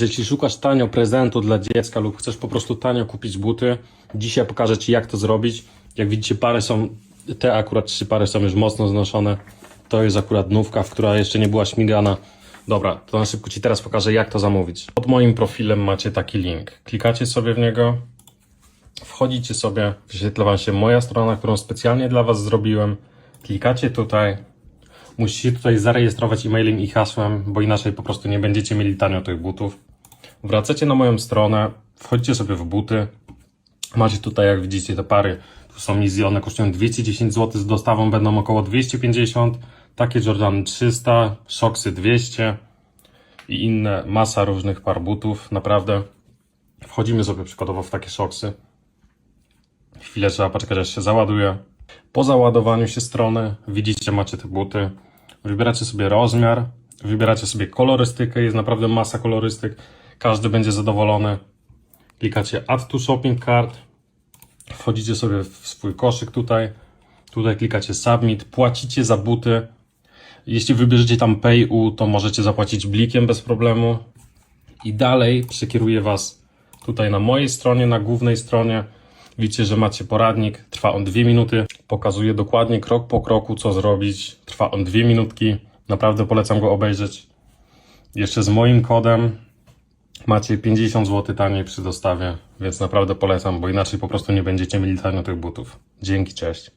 Jeśli szukasz tanio prezentu dla dziecka lub chcesz po prostu tanio kupić buty, dzisiaj pokażę Ci jak to zrobić. Jak widzicie pary są, te akurat trzy pary są już mocno znoszone. To jest akurat nówka, w która jeszcze nie była śmigana. Dobra, to na szybko Ci teraz pokażę jak to zamówić. Pod moim profilem macie taki link. Klikacie sobie w niego, wchodzicie sobie, wyświetla Wam się moja strona, którą specjalnie dla Was zrobiłem. Klikacie tutaj, Musicie tutaj zarejestrować e-mailem i hasłem, bo inaczej po prostu nie będziecie mieli tanio tych butów. Wracacie na moją stronę, wchodzicie sobie w buty. Macie tutaj, jak widzicie, te pary. Tu są easy, one kosztują 210 zł, z dostawą będą około 250. Takie Jordany 300, Shoxy 200 i inne, masa różnych par butów, naprawdę. Wchodzimy sobie przykładowo w takie Shoxy. Chwilę trzeba poczekać, aż się załaduje. Po załadowaniu się strony widzicie, macie te buty. Wybieracie sobie rozmiar, wybieracie sobie kolorystykę, jest naprawdę masa kolorystyk. Każdy będzie zadowolony. Klikacie Add to Shopping Cart. Wchodzicie sobie w swój koszyk tutaj. Tutaj klikacie Submit. Płacicie za buty. Jeśli wybierzecie tam PayU, to możecie zapłacić blikiem bez problemu. I dalej przekieruję Was tutaj na mojej stronie, na głównej stronie. Widzicie, że macie poradnik, trwa on dwie minuty. Pokazuje dokładnie krok po kroku, co zrobić. Trwa on dwie minutki. Naprawdę polecam go obejrzeć. Jeszcze z moim kodem macie 50 zł taniej przy dostawie, więc naprawdę polecam, bo inaczej po prostu nie będziecie mieli tanio tych butów. Dzięki, cześć.